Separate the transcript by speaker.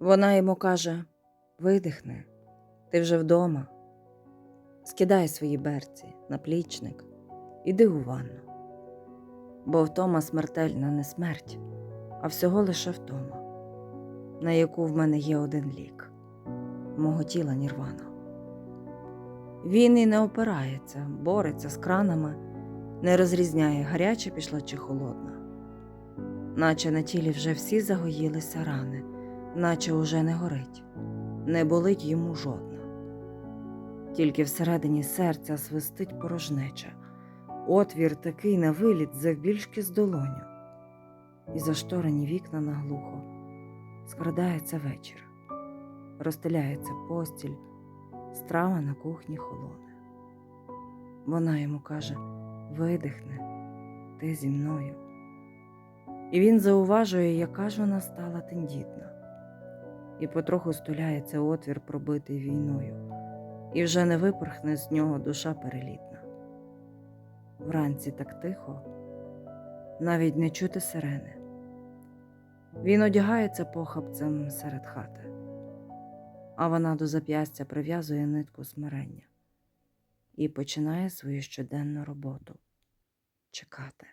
Speaker 1: Вона йому каже: видихни, ти вже вдома. Скидай свої берці, наплічник, іди у ванну. Бо втома смертельна не смерть, а всього лише втома, на яку в мене є один лік мого тіла нірвана. Він і не опирається, бореться з кранами, не розрізняє, гаряча пішла чи холодна. Наче на тілі вже всі загоїлися рани, наче уже не горить, не болить йому жодна. Тільки всередині серця свистить порожнеча, отвір такий на виліт завбільшки з долоню, і зашторені вікна наглухо, скрадається вечір, розстеляється постіль, страва на кухні холоне. Вона йому каже: видихни, ти зі мною. І він зауважує, яка ж вона стала тендітна, і потроху стуляється отвір, пробитий війною, і вже не випорхне з нього душа перелітна. Вранці так тихо, навіть не чути сирени. Він одягається похапцем серед хати, а вона до зап'ястя прив'язує нитку смирення і починає свою щоденну роботу чекати.